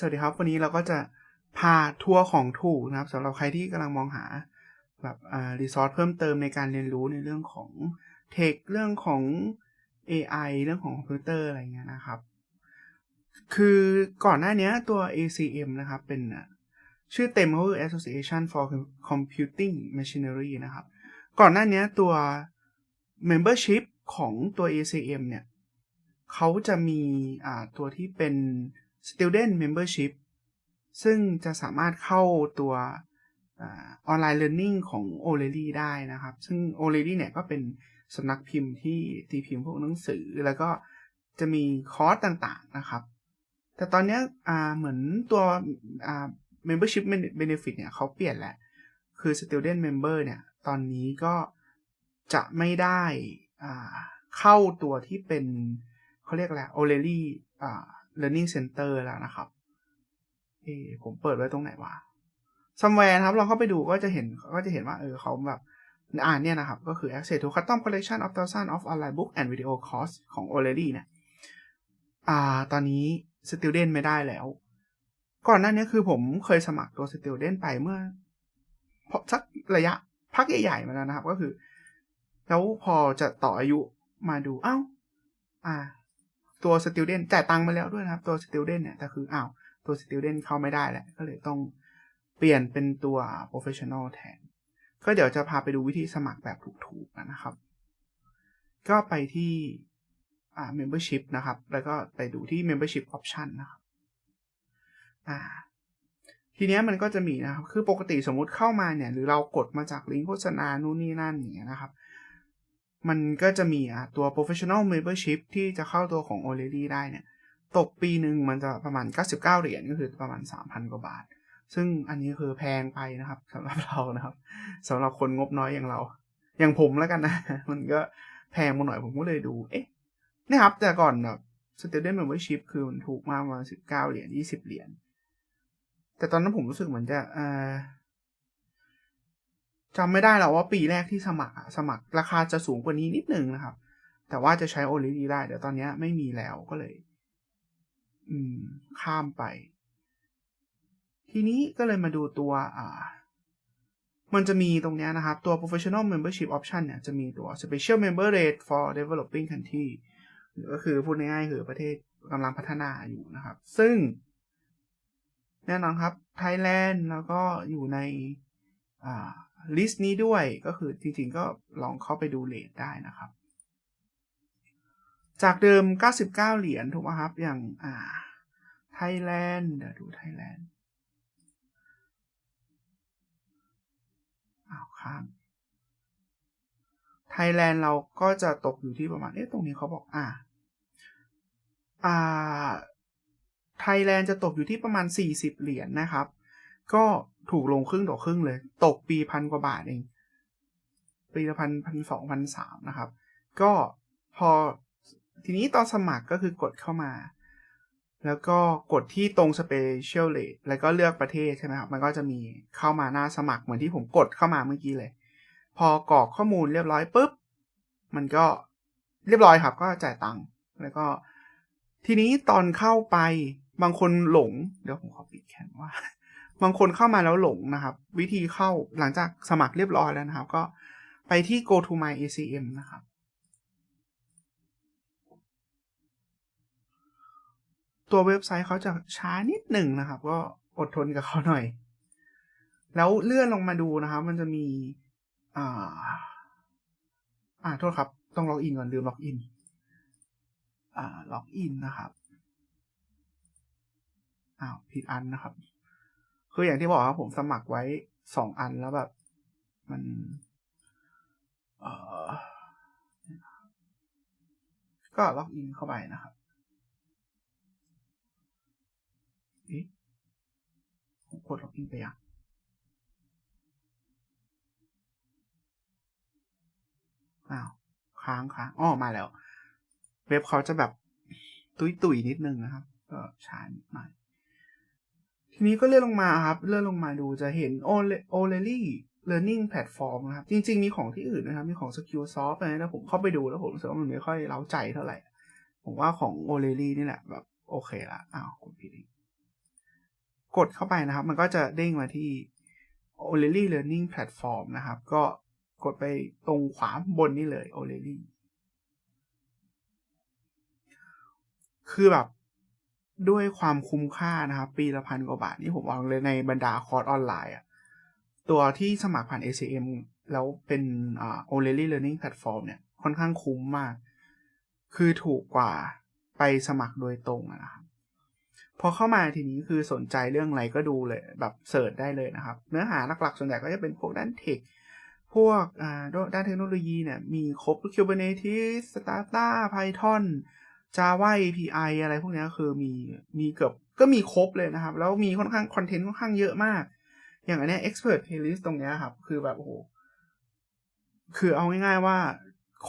สวัสดีครับ วันนี้เราก็จะพาทัวร์ของถูกนะครับสำหรับใครที่กำลังมองหาแบบอ่ารีซอสเพิ่มเติมในการเรียนรู้ในเรื่องของเทคเรื่องของ AI เรื่องของคอมพิวเตอร์อะไรเงี้ยนะครับ คือก่อนหน้านี้ตัว ACM นะครับ เป็นชื่อเต็มก็คือ Association for Computing Machinery นะครับ ก่อนหน้านี้ตัว membership ของตัว ACM เนี่ยเขาจะมีตัวที่เป็น student membership ซึ่งจะสามารถเข้าตัวออนไลน์เรียนรู้ของ o l e l y ได้นะครับ ซึ่ง o l e l y เนี่ยก็เป็นสำนักพิมพ์ที่ตีพิมพ์พวกหนังสือ แล้วก็จะมีคอร์สต่างๆนะครับ แต่ตอนนี้เหมือนตัว membership benefit เนี่ยเขาเปลี่ยนแหละ คือ student member เนี่ยตอนนี้ก็จะไม่ได้เข้าตัวที่เป็นเขาเรียกอะไร o l e l y learning center แล้วนะครับเอผมเปิดไว้ตรงไหนวะ somewhere นะครับลองเข้าไปดูก็จะเห็นก็จะเห็นว่าเออเขาแบบอ่านเนี่ยนะครับ ก็คือ access to custom collection of thousands of online book and video course ของ o l e r y เนี่ยอ่าตอนนี้ student ไม่ได้แล้ว ก่อนหน้านี้คือผมเคยสมัครตัว student ไปเมื่อพอสักระยะพักใหญ่ๆมาแล้วนะครับก็คือ แล้วพอจะต่ออายุมาดู เอ้า อ่า ตัว student จ่ายตังค์มาแล้วด้วยนะครับ ตัว student เนี่ยแต่คืออ้าวตัว student เข้าไม่ได้แหละก็เลยต้องเปลี่ยนเป็นตัว professional แทน ก็เดี๋ยวจะพาไปดูวิธีสมัครแบบถูกๆนะครับ ก็ไปที่อ่า membership นะครับ แล้วก็ไปดูที่ membership option นะครับอ่าทีนี้มันก็จะมีนะครับ คือปกติสมมุติเข้ามาเนี่ย หรือเรากดมาจากลิงก์โฆษณา นู่นนี่นั่นอย่างเงี้ยนะครับ มันก็จะมีอะตัว professional membership ที่จะเข้าตัวของ o l e d y ได้เนี่ย ตกปีหนึ่งมันจะประมาณ 99 เหรียญก็คือประมาณ 3,000 กว่าบาท ซึ่งอันนี้คือแพงไปนะครับสำหรับเรานะครับสำหรับคนงบน้อยอย่างเรา อย่างผมแล้วกันนะ มันก็แพงมาหน่อยผมก็เลยดู เอ๊ะนี่ครับ แต่ก่อนแบบ student membership คือมันถูกมากประมาณ19 เหรียญ 20 เหรียญ แต่ตอนนั้นผมรู้สึกเหมือนจะอ่า จำไม่ได้แล้วว่าปีแรกที่สมัครสมัครราคาจะสูงกว่านี้นิดนึงนะครับ แต่ว่าจะใช้โอลิดีได้เดี๋ยวตอนนี้ไม่มีแล้วก็เลย อืม ข้ามไป ทีนี้ก็เลยมาดูตัวอ่า มันจะมีตรงนี้นะครับ ตัว professional membership option เนี่ยจะมีตัว special member rate for developing country ก็คือพูดง่ายๆคือประเทศกำลังพัฒนาอยู่นะครับ ซึ่ง แน่นอนครับ Thailand แล้วก็อยู่ในอ่า ลิสต์นี้ด้วยก็คือจริงๆก็ลองเข้าไปดูเลทได้นะครับ จากเดิม 99 เหรียญถูกไหมครับ อย่างอ่าไทยแลนด์เดี๋ยวดูไทยแลนด์อ้าวข้ามไทยแลนด์เราก็จะตกอยู่ที่ประมาณ เอ๊ะ ตรงนี้เขาบอก อ่า อ่า ไทยแลนด์จะตกอยู่ที่ประมาณ 40 เหรียญนนะครับ ก็ ถูกลงครึ่งต่อครึ่งเลย ตกปีพันกว่าบาทเอง ปีละพันพันสองพันสามนะครับ ก็พอทีนี้ตอนสมัครก็คือกดเข้ามา แล้วก็กดที่ตรง Special Rate แล้วก็เลือกประเทศใช่ไหมครับ มันก็จะมีเข้ามาหน้าสมัครเหมือนที่ผมกดเข้ามาเมื่อกี้เลย พอกรอกข้อมูลเรียบร้อยปุ๊บ มันก็เรียบร้อยครับ ก็จ่ายตังค์ แล้วก็ ทีนี้ตอนเข้าไปบางคนหลง เดี๋ยวผมขอปิดแคนว่า บางคนเข้ามาแล้วหลงนะครับ วิธีเข้าหลังจากสมัครเรียบร้อยแล้วนะครับ ก็ไปที่ go to my ACM นะครับ ตัวเว็บไซต์เขาจะช้านิดหนึ่งนะครับ ก็อดทนกับเขาหน่อย แล้วเลื่อนลงมาดูนะครับ มันจะมี อ่า อ่าโทษครับ ต้องล็อกอินก่อนลืมล็อกอิน อ่า ล็อกอินนะครับ อ้าว ผิดอันนะครับ คืออย่างที่บอกครับผมสมัครไว้สองอันแล้วแบบ มันเออก็ล็อกอินเข้าไปนะครับเอ๊ผมกดล็อกอินไปยังอ้าวค้างค้างอ๋อมาแล้ว เว็บเขาจะแบบตุยตุยนิดนึงนะครับ ก็ช้านิดหน่อย ทีนี้ก็เลื่อนลงมาครับ เลื่อนลงมาดูจะเห็น o l e l y Learning Platform นะครับ จริง ๆ มีของที่อื่นนะครับ มีของ Skillsoft นะผมเข้าไปดูแล้วผมรู้สึกว่ามันไม่ค่อยเล้าใจเท่าไหร่ ผมว่าของ o l e l y นี่แหละแบบโอเคละอ้าวกดผิดกดเข้าไปนะครับ มันก็จะเด้งมาที่ o l e l y Learning Platform นะครับ ก็กดไปตรงขวาบนนี่เลย o l e l y คือแบบ ด้วยความคุ้มค่านะครับ ปีละพันกว่าบาทนี่ผมวางเลยในบรรดาคอร์สออนไลน์อะตัวที่สมัครผ่าน ACM แล้วเป็นอ่า o l e l y Learning Platform เนี่ย ค่อนข้างคุ้มมาก คือถูกกว่าไปสมัครโดยตรงนะครับพอเข้ามาทีนี้คือสนใจเรื่องอะไรก็ดูเลยแบบเสิร์ชได้เลยนะครับ เนื้อหาหลักๆ ส่วนใหญ่ก็จะเป็นพวกด้านเทค พวกด้านเทคโนโลยีเนี่ย มีครบ Kubernetes Star,ta Python Java API อะไรพวกนี้คือมีมีเกือบก็มีครบเลยนะครับ แล้วมีค่อนข้างคอนเทนต์ค่อนข้างเยอะมาก อย่างอันเนี้ย Expert Playlist ตรงนี้ครับ คือแบบโอ้โหคือเอาง่ายๆว่า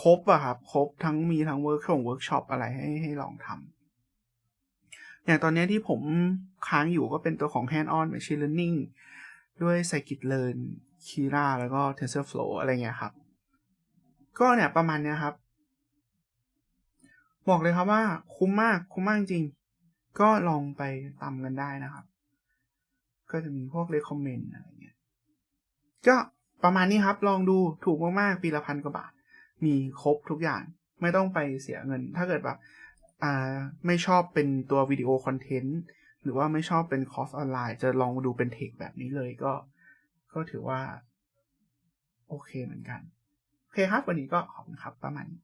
ครบอะครับ ครบทั้งมีทั้งเวิร์กช็อปเวิร์กช็อปอะไรให้ให้ลองทำอย่างตอนนี้ที่ผมค้างอยู่ก็เป็นตัวของ Hand on Machine Learning ด้วย Scikit-learn Kira แล้วก็ TensorFlow อะไรเงี้ยครับ ก็เนี่ยประมาณเนี้ยครับ บอกเลยครับว่าคุ้มมากคุ้มมากจริง ก็ลองไปตามกันได้นะครับ ก็จะมีพวก recommend อะไรเงี้ยก็ประมาณนี้ครับลองดูถูกมากๆ ปีละพันกว่าบาท มีครบทุกอย่างไม่ต้องไปเสียเงิน ถ้าเกิดแบบอ่าไม่ชอบเป็นตัววิดีโอคอนเทนต์หรือว่าไม่ชอบเป็นคอร์สออนไลน์ จะลองดูเป็นเทคแบบนี้เลยก็ ก็ถือว่า โอเคเหมือนกัน โอเคครับ วันนี้ก็ขอบคุณครับ ประมาณนี้